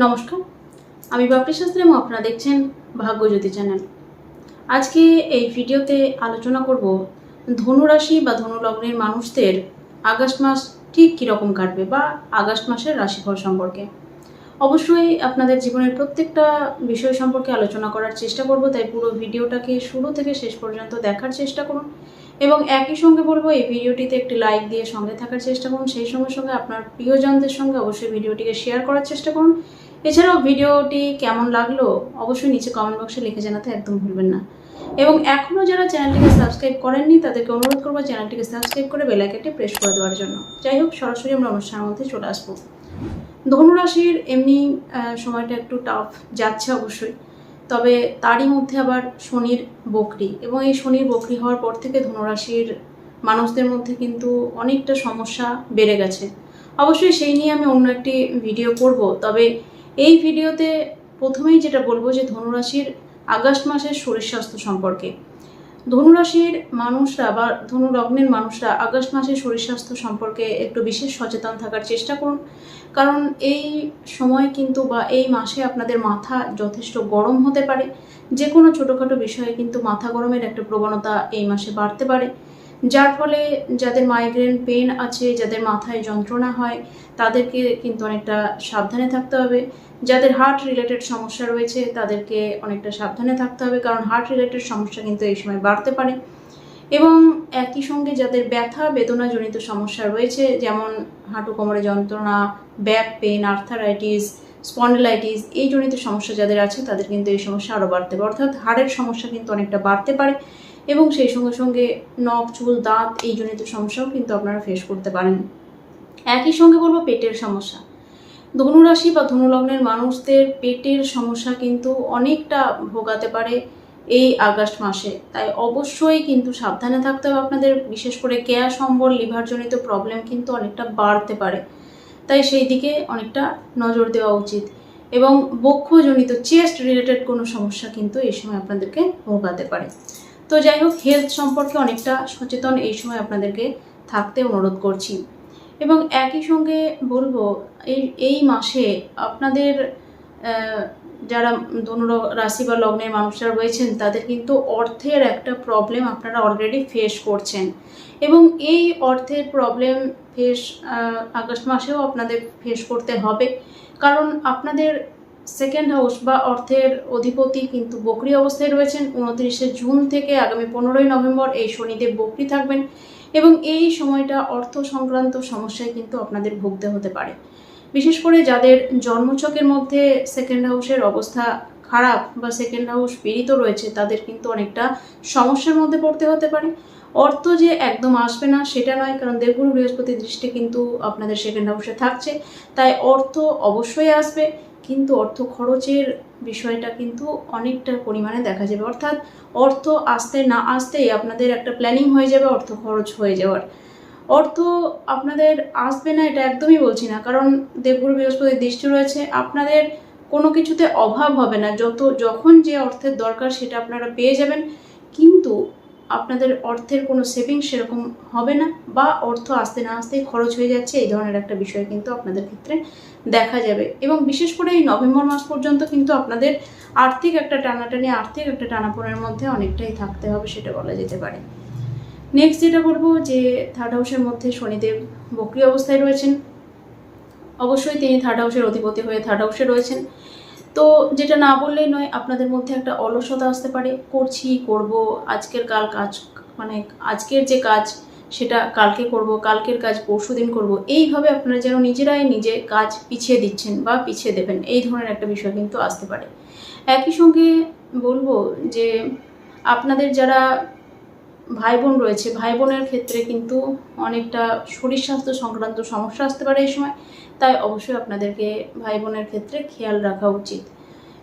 নমস্কার। আমি বাপি শাস্ত্রী আপনারা দেখছেন ভাগ্যজ্যোতি চ্যানেল। আজকে এই ভিডিওতে আলোচনা করব ধনুরাশি বা ধনু লগ্নের মানুষদের আগস্ট মাস ঠিক কীরকম কাটবে বা আগস্ট মাসের রাশিফল সম্পর্কে। অবশ্যই আপনাদের জীবনের প্রত্যেকটা বিষয় সম্পর্কে আলোচনা করার চেষ্টা করব, তাই পুরো ভিডিওটাকে শুরু থেকে শেষ পর্যন্ত দেখার চেষ্টা করুন এবং একই সঙ্গে বলব, এই ভিডিওটিতে একটি লাইক দিয়ে সঙ্গে থাকার চেষ্টা করুন। সেই সঙ্গে সঙ্গে আপনার প্রিয়জনদের সঙ্গে অবশ্যই ভিডিওটিকে শেয়ার করার চেষ্টা করুন এছাড়াও ভিডিওটি কেমন লাগল অবশ্যই নিচে কমেন্ট বক্সে লিখে জানাতে একদম ভুলবেন না। এবং এখনও যারা চ্যানেলটিকে সাবস্ক্রাইব করেননি, তাদেরকে অনুরোধ করব চ্যানেলটিকে সাবস্ক্রাইব করে বেলাইকানটি প্রেস করে দেওয়ার জন্য। যাই হোক, সরাসরি আমরা অনুষ্ঠানের মধ্যে চলে আসব। ধনুরাশির এমনি সময়টা একটু টাফ যাচ্ছে অবশ্যই। তবে তারই মধ্যে আবার শনির বকরি এবং এই শনির বকরি হওয়ার পর থেকে ধনুরাশির মানুষদের মধ্যে কিন্তু অনেকটা সমস্যা বেড়ে গেছে। অবশ্যই সেই নিয়ে আমি অন্য একটি ভিডিও করব। তবে এই ভিডিওতে প্রথমেই যেটা বলব যে ধনুরাশির আগস্ট মাসের শরীর স্বাস্থ্য সম্পর্কে। ধনুরাশির মানুষরা বা ধনু লগ্নের মানুষরা আগস্ট মাসের শরীর স্বাস্থ্য সম্পর্কে একটু বিশেষ সচেতন থাকার চেষ্টা করুন। কারণ এই সময় কিন্তু বা এই মাসে আপনাদের মাথা যথেষ্ট গরম হতে পারে। যে কোনো ছোটোখাটো বিষয়ে কিন্তু মাথা গরমের একটা প্রবণতা এই মাসে বাড়তে পারে। যার ফলে যাদের মাইগ্রেন পেন আছে, যাদের মাথায় যন্ত্রণা হয়, তাদেরকে কিন্তু অনেকটা সাবধানে থাকতে হবে। যাদের হার্ট রিলেটেড সমস্যা রয়েছে, তাদেরকে অনেকটা সাবধানে থাকতে হবে, কারণ হার্ট রিলেটেড সমস্যা কিন্তু এই সময় বাড়তে পারে। এবং একই সঙ্গে যাদের ব্যথা, বেদনাজনিত সমস্যা রয়েছে, যেমন হাঁটু কোমরে যন্ত্রণা ব্যাক পেন আর্থারাইটিস স্পন্ডেলাইটিস এই জনিত সমস্যা যাদের আছে, তাদের কিন্তু এই সমস্যা আরও বাড়তে পারে। অর্থাৎ হাড়ের সমস্যা কিন্তু অনেকটা বাড়তে পারে। এবং সেই সঙ্গে সঙ্গে নখ, চুল, দাঁত এই জনিত সমস্যাও কিন্তু আপনারা ফেস করতে পারেন। একই সঙ্গে বলব পেটের সমস্যা। ধনুরাশি বা ধনুলগ্নের মানুষদের পেটের সমস্যা কিন্তু অনেকটা ভোগাতে পারে এই আগস্ট মাসে। তাই অবশ্যই কিন্তু সাবধানে থাকতে হবে আপনাদের। বিশেষ করে গ্যাস, অম্বল, লিভারজনিত প্রবলেম কিন্তু অনেকটা বাড়তে পারে। তাই সেই দিকে অনেকটা নজর দেওয়া উচিত। এবং বক্ষজনিত চেস্ট রিলেটেড কোনো সমস্যা কিন্তু এই সময় আপনাদেরকে ভোগাতে পারে। তো যাই হোক হেলথ সম্পর্কে অনেকটা সচেতন এই সময় আপনাদেরকে থাকতে অনুরোধ করছি। এবং একই সঙ্গে বলব, এই এই মাসে আপনাদের যারা ধনু রাশি বা লগ্নের মানুষরা রয়েছেন, তাদের কিন্তু অর্থের একটা প্রবলেম আপনারা অলরেডি ফেস করছেন। এবং এই অর্থের প্রবলেম ফেস আগস্ট মাসেও আপনাদের ফেস করতে হবে। কারণ আপনাদের সেকেন্ড হাউস বা অর্থের অধিপতি কিন্তু বকরি অবস্থায় রয়েছেন। উনত্রিশে জুন থেকে আগামী পনেরোই নভেম্বর এই শনিদেব বকরি থাকবেন এবং এই সময়টা অর্থ সংক্রান্ত সমস্যায় কিন্তু আপনাদের ভুগতে হতে পারে। বিশেষ করে যাদের জন্মছকের মধ্যে সেকেন্ড হাউসের অবস্থা খারাপ বা সেকেন্ড হাউস পীড়িত রয়েছে, তাদের কিন্তু অনেকটা সমস্যার মধ্যে পড়তে হতে পারে। অর্থ যে একদম আসবে না, সেটা নয়, কারণ দেবগুরু বৃহস্পতির দৃষ্টি কিন্তু আপনাদের সেকেন্ড হাউসে থাকছে। তাই অর্থ অবশ্যই আসবে। কিন্তু অর্থ খরচের বিষয়টা কিন্তু অনেকটা পরিমাণে দেখা যাবে। অর্থাৎ অর্থ আসতে না আসতেই আপনাদের একটা প্ল্যানিং হয়ে যাবে অর্থ খরচ হয়ে যাওয়ার। অর্থ আপনাদের আসবে না এটা একদমই বলছি না, কারণ দেবগুরু বৃহস্পতির দৃষ্টি রয়েছে। আপনাদের কোনো কিছুতে অভাব হবে না। যত, যখন যে অর্থের দরকার সেটা আপনারা পেয়ে যাবেন, কিন্তু আপনাদের অর্থের কোনো সেভিং সেরকম হবে না বা অর্থ আসতে না আসতেই খরচ হয়ে যাচ্ছে। এই ধরনের একটা বিষয় কিন্তু আপনাদের ক্ষেত্রে দেখা যাবে। এবং বিশেষ করে এই নভেম্বর মাস পর্যন্ত কিন্তু আপনাদের আর্থিক একটা টানাটানি, আর্থিক একটা টানাপোড়ের মধ্যে অনেকটাই থাকতে হবে সেটা বলা যেতে পারে। নেক্সট যেটা বলব যে থার্ড হাউসের মধ্যে শনিদেব বক্রি অবস্থায় রয়েছেন। অবশ্যই তিনি থার্ড হাউসের অধিপতি হয়ে থার্ড হাউসে রয়েছেন। তো যেটা না বললেই নয়, আপনাদের মধ্যে একটা অলসতা আসতে পারে। করছি, করব, আজকের কাল কাজ মানে আজকের যে কাজ সেটা কালকে করব, কালকের কাজ পরশু দিন করব, এইভাবে আপনারা যেন নিজেরাই নিজে কাজ পিছিয়ে দিচ্ছেন বা পিছিয়ে দেবেন, এই ধরনের একটা বিষয় কিন্তু আসতে পারে। একই সঙ্গে বলব যে আপনাদের যারা ভাই বোন রয়েছে ভাই বোনের ক্ষেত্রে কিন্তু অনেকটা শরীর স্বাস্থ্য সংক্রান্ত সমস্যা আসতে পারে এই সময়, তাই অবশ্যই আপনাদেরকে ভাই বোনের ক্ষেত্রে খেয়াল রাখা উচিত।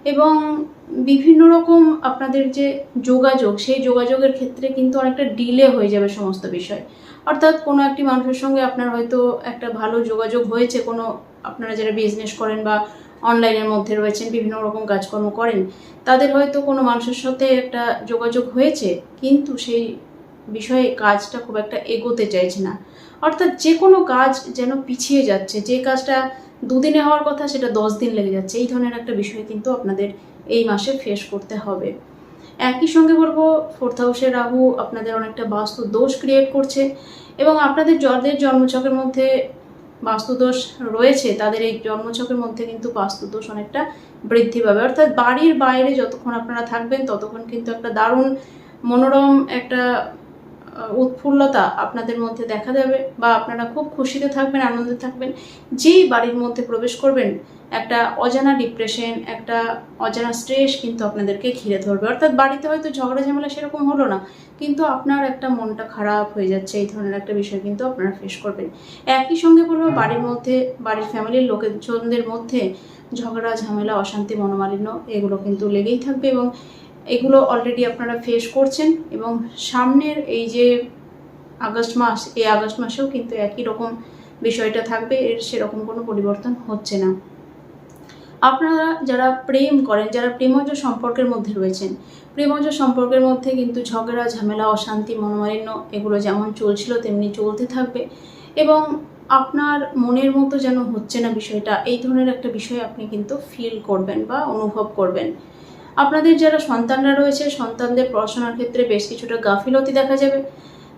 এবং বিভিন্ন রকম আপনাদের যে যোগাযোগ, সেই যোগাযোগের ক্ষেত্রে কিন্তু অনেকটা ডিলে হয়ে যাবে সমস্ত বিষয়। অর্থাৎ কোনো একটি মানুষের সঙ্গে আপনার হয়তো একটা ভালো যোগাযোগ হয়েছে, কোনো আপনারা যারা বিজনেস করেন বা অনলাইনের মধ্যে রয়েছেন, বিভিন্ন রকম কাজকর্ম করেন, তাদের হয়তো কোনো মানুষের সাথে একটা যোগাযোগ হয়েছে, কিন্তু সেই বিষয়ে কাজটা খুব একটা এগোতে চাইছে না। অর্থাৎ যে কোনো কাজ যেন পিছিয়ে যাচ্ছে, যে কাজটা দুদিনে হওয়ার কথা, সেটা দশ দিন লেগে যাচ্ছে। এই ধরনের একটা বিষয় কিন্তু আপনাদের এই মাসে ফেস করতে হবে। একই সঙ্গে বলব ফোর্থ হাউসের রাহু আপনাদের অনেকটা বাস্তু দোষ ক্রিয়েট করছে এবং আপনাদের যাদের জন্মছকের মধ্যে বাস্তুদোষ রয়েছে, তাদের এই জন্মছকের মধ্যে কিন্তু বাস্তুদোষ অনেকটা বৃদ্ধি পাবে। অর্থাৎ বাড়ির বাইরে যতক্ষণ আপনারা থাকবেন, ততক্ষণ কিন্তু একটা দারুণ মনোরম একটা উৎফুল্লতা আপনাদের মধ্যে দেখা যাবে বা আপনারা খুব খুশিতে থাকবেন, আনন্দে থাকবেন। যেই বাড়ির মধ্যে প্রবেশ করবেন, একটা অজানা ডিপ্রেশন একটা অজানা স্ট্রেস কিন্তু আপনাদেরকে ঘিরে ধরবে। অর্থাৎ বাড়িতে হয়তো ঝগড়া ঝামেলা সেরকম হলো না, কিন্তু আপনার একটা মনটা খারাপ হয়ে যাচ্ছে, এই ধরনের একটা বিষয় কিন্তু আপনারা ফেস করবেন। একই সঙ্গে বলব, বাড়ির মধ্যে, বাড়ির ফ্যামিলির লোকজনদের মধ্যে ঝগড়া, ঝামেলা, অশান্তি, মনোমালিন্য, এগুলো কিন্তু লেগেই থাকবে এবং এগুলো অলরেডি আপনারা ফেস করছেন এবং সামনের এই যে আগস্ট মাস, এই আগস্ট মাসেও কিন্তু একই রকম বিষয়টা থাকবে, এর সেরকম কোনো পরিবর্তন হচ্ছে না। আপনারা যারা প্রেম করেন, যারা প্রেমজ সম্পর্কের মধ্যে রয়েছেন, প্রেমজ সম্পর্কের মধ্যে কিন্তু ঝগড়া, ঝামেলা, অশান্তি, মনোমালিন্য এগুলো যেমন চলছিল, তেমনি চলতে থাকবে এবং আপনার মনের মতো যেন হচ্ছে না বিষয়টা, এই ধরনের একটা বিষয় আপনি কিন্তু ফিল করবেন বা অনুভব করবেন। আপনাদের যারা সন্তানরা রয়েছে, সন্তানদের পড়াশোনার ক্ষেত্রে বেশ কিছুটা গাফিলতি দেখা যাবে।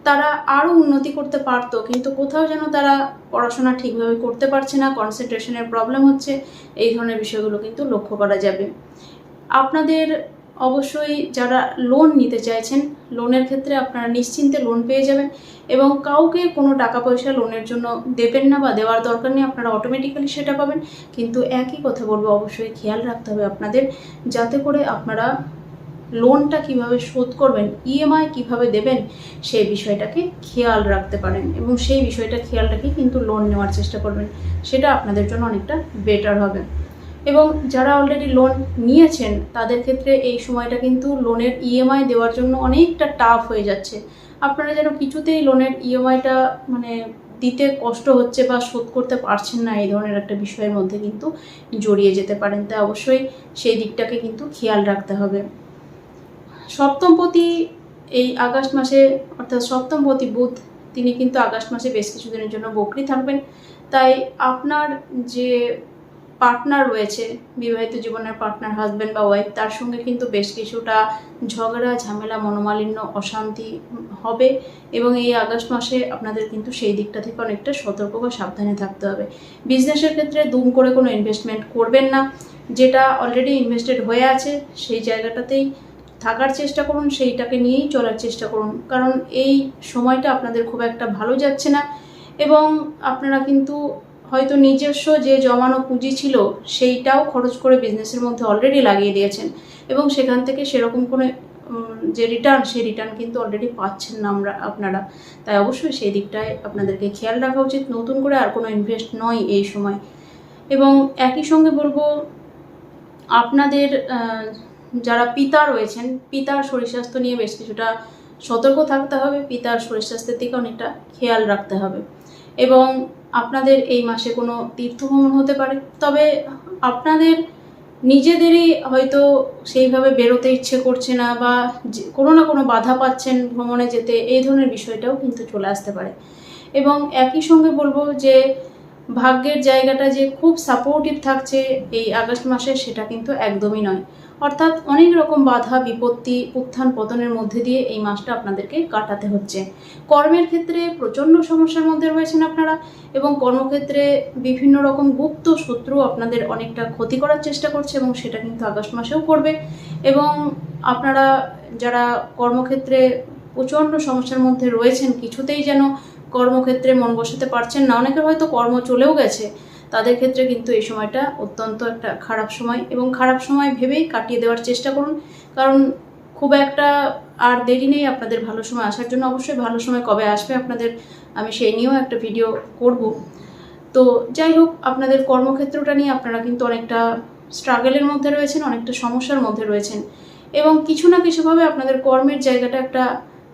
তারা আরও উন্নতি করতে পারতো, কিন্তু কোথাও যেন তারা পড়াশোনা ঠিকভাবে করতে পারছে না কনসেন্ট্রেশনের প্রবলেম হচ্ছে, এই ধরনের বিষয়গুলো কিন্তু লক্ষ্য করা যাবে। আপনাদের অবশ্যই যারা লোন নিতে চাইছেন লোনের ক্ষেত্রে আপনারা নিশ্চিন্তে লোন পেয়ে যাবেন এবং কাউকে কোনো টাকা পয়সা লোনের জন্য দেবেন না বা দেওয়ার দরকার নেই, আপনারা অটোমেটিক্যালি সেটা পাবেন। কিন্তু একই কথা বলব, অবশ্যই খেয়াল রাখতে হবে আপনাদের যাতে করে আপনারা লোনটা কীভাবে শোধ করবেন ইএমআই কীভাবে দেবেন, সেই বিষয়টাকে খেয়াল রাখতে পারেন এবং সেই বিষয়টা খেয়াল রেখে কিন্তু লোন নেওয়ার চেষ্টা করবেন। সেটা আপনাদের জন্য অনেকটা বেটার হবে। এবং যারা অলরেডি লোন নিয়েছেন, তাদের ক্ষেত্রে এই সময়টা কিন্তু লোনের ইএমআই দেওয়ার জন্য অনেকটা টাফ হয়ে যাচ্ছে। আপনারা যেন কিছুতেই লোনের ইএমআইটা মানে দিতে কষ্ট হচ্ছে বা শোধ করতে পারছেন না, এই ধরনের একটা বিষয়ের মধ্যে কিন্তু জড়িয়ে যেতে পারেন। তাই অবশ্যই সেই দিকটাকে কিন্তু খেয়াল রাখতে হবে। সপ্তমপতি এই আগস্ট মাসে, অর্থাৎ সপ্তমপতি বুধ, তিনি কিন্তু আগস্ট মাসে বেশ কিছুদিনের জন্য বকরি থাকবেন। তাই আপনার যে পার্টনার রয়েছে, বিবাহিত জীবনের পার্টনার হাজব্যান্ড বা ওয়াইফ তার সঙ্গে কিন্তু বেশ কিছুটা ঝগড়া, ঝামেলা, মনোমালিন্য, অশান্তি হবে এবং এই আগস্ট মাসে আপনাদের কিন্তু সেই দিকটা থেকে অনেকটা সতর্ক বা সাবধানে থাকতে হবে। বিজনেসের ক্ষেত্রে দুম করে কোনো ইনভেস্টমেন্ট করবেন না। যেটা অলরেডি ইনভেস্টেড হয়ে আছে, সেই জায়গাটাতেই থাকার চেষ্টা করুন, সেইটাকে নিয়েই চলার চেষ্টা করুন। কারণ এই সময়টা আপনাদের খুব একটা ভালো যাচ্ছে না এবং আপনারা কিন্তু হয়তো নিজস্ব যে জমানো পুঁজি ছিল, সেইটাও খরচ করে বিজনেসের মধ্যে অলরেডি লাগিয়ে দিয়েছেন। এবং সেখান থেকে সেরকম কোনো যে রিটার্ন সেই রিটার্ন কিন্তু অলরেডি পাচ্ছেন না আমরা, আপনারা। তাই অবশ্যই সেই দিকটায় আপনাদেরকে খেয়াল রাখা উচিত। নতুন করে আর কোনো ইনভেস্ট নয় এই সময়। এবং একই সঙ্গে বলব, আপনাদের যারা পিতা রয়েছেন, পিতার শরীর স্বাস্থ্য নিয়ে বেশ কিছুটা সতর্ক থাকতে হবে। পিতার শরীর স্বাস্থ্যের দিকে অনেকটা খেয়াল রাখতে হবে। এবং আপনাদের এই মাসে কোনো তীর্থ ভ্রমণ হতে পারে। তবে আপনাদের নিজেদেরই হয়তো সেইভাবে বেরোতে ইচ্ছে করছে না বা কোনো না কোনো বাধা পাচ্ছেন ভ্রমণে যেতে, এই ধরনের বিষয়টাও কিন্তু চলে আসতে পারে। এবং একই সঙ্গে বলব যে, ভাগ্যের জায়গাটা যে খুব সাপোর্টিভ থাকছে এই আগস্ট মাসে, সেটা কিন্তু একদমই নয়। অর্থাৎ অনেক রকম বাধা, বিপত্তি, উত্থান পতনের মধ্যে দিয়ে এই মাসটা আপনাদেরকে কাটাতে হচ্ছে। কর্মের ক্ষেত্রে প্রচণ্ড সমস্যার মধ্যে রয়েছেন আপনারা এবং কর্মক্ষেত্রে বিভিন্ন রকম গুপ্ত শত্রু আপনাদের অনেকটা ক্ষতি করার চেষ্টা করছে এবং সেটা কিন্তু আগস্ট মাসেও করবে এবং আপনারা যারা কর্মক্ষেত্রে প্রচণ্ড সমস্যার মধ্যে রয়েছেন কিছুতেই যেন কর্মক্ষেত্রে মন বসাতে পারছেন না। অনেকের হয়তো কর্ম চলেও গেছে তাদের ক্ষেত্রে কিন্তু এই সময়টা অত্যন্ত একটা খারাপ সময় এবং খারাপ সময় ভেবেই কাটিয়ে দেওয়ার চেষ্টা করুন। কারণ খুব একটা আর দেরি নেই আপনাদের ভালো সময় আসার জন্য। অবশ্যই ভালো সময় কবে আসবে আপনাদের আমি সেই নিয়েও একটা ভিডিও করব। তো যাই হোক, আপনাদের কর্মক্ষেত্রটা নিয়ে আপনারা কিন্তু অনেকটা স্ট্রাগলের মধ্যে রয়েছেন, অনেকটা সমস্যার মধ্যে রয়েছেন এবং কিছু না কিছুভাবে আপনাদের কর্মের জায়গাটা একটা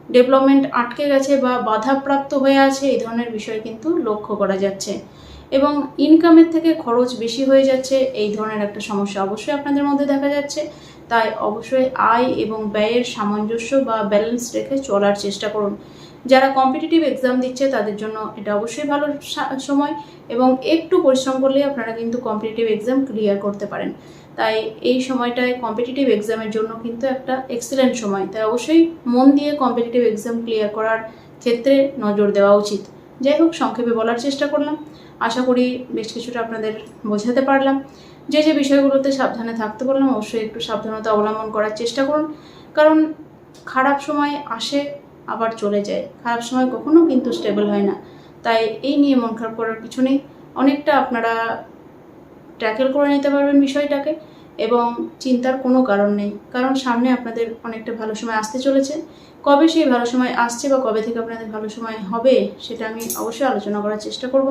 ডেভেলপমেন্ট আটকে গেছে বা বাধাপ্রাপ্ত হয়ে আছে। এই ধরনের বিষয় কিন্তু লক্ষ্য করা যাচ্ছে। এবং ইনকামের থেকে খরচ বেশি হয়ে যাচ্ছে, এই ধরনের একটা সমস্যা অবশ্যই আপনাদের মধ্যে দেখা যাচ্ছে। তাই অবশ্যই আয় এবং ব্যয়ের সামঞ্জস্য বা ব্যালেন্স রেখে চলার চেষ্টা করুন। যারা কম্পিটিটিভ এক্সাম দিচ্ছে, তাদের জন্য এটা অবশ্যই ভালো সময় এবং একটু পরিশ্রম করলে আপনারা কিন্তু কম্পিটিটিভ এক্সাম ক্লিয়ার করতে পারেন। তাই এই সময়টায় কম্পিটিটিভ এক্সামের জন্য কিন্তু একটা এক্সেলেন্ট সময়। তাই অবশ্যই মন দিয়ে কম্পিটিটিভ এক্সাম ক্লিয়ার করার ক্ষেত্রে নজর দেওয়া উচিত। যাই হোক, সংক্ষেপে বলার চেষ্টা করলাম। আশা করি বেশ কিছুটা আপনাদের বোঝাতে পারলাম। যে যে বিষয়গুলোতে সাবধানে থাকতে বললাম, অবশ্যই একটু সাবধানতা অবলম্বন করার চেষ্টা করুন। কারণ খারাপ সময় আসে, আবার চলে যায়। খারাপ সময় কখনো কিন্তু স্টেবল হয় না। তাই এই নিয়ে মন খারাপ করার কিছু নেই। অনেকটা আপনারা ট্যাকেল করে নিতে পারবেন বিষয়টাকে। এবং চিন্তার কোনো কারণ নেই। কারণ সামনে আপনাদের অনেকটা ভালো সময় আসতে চলেছে। কবে সেই ভালো সময় আসছে বা কবে থেকে আপনাদের ভালো সময় হবে, সেটা আমি অবশ্যই আলোচনা করার চেষ্টা করব।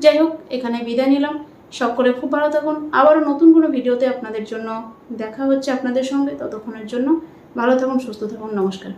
যাই হোক, এখানে বিদায় নিলাম। সকলে খুব ভালো থাকুন। আবারও নতুন কোনো ভিডিওতে আপনাদের জন্য দেখা হচ্ছে আপনাদের সঙ্গে। ততক্ষণের জন্য ভালো থাকুন, সুস্থ থাকুন। নমস্কার।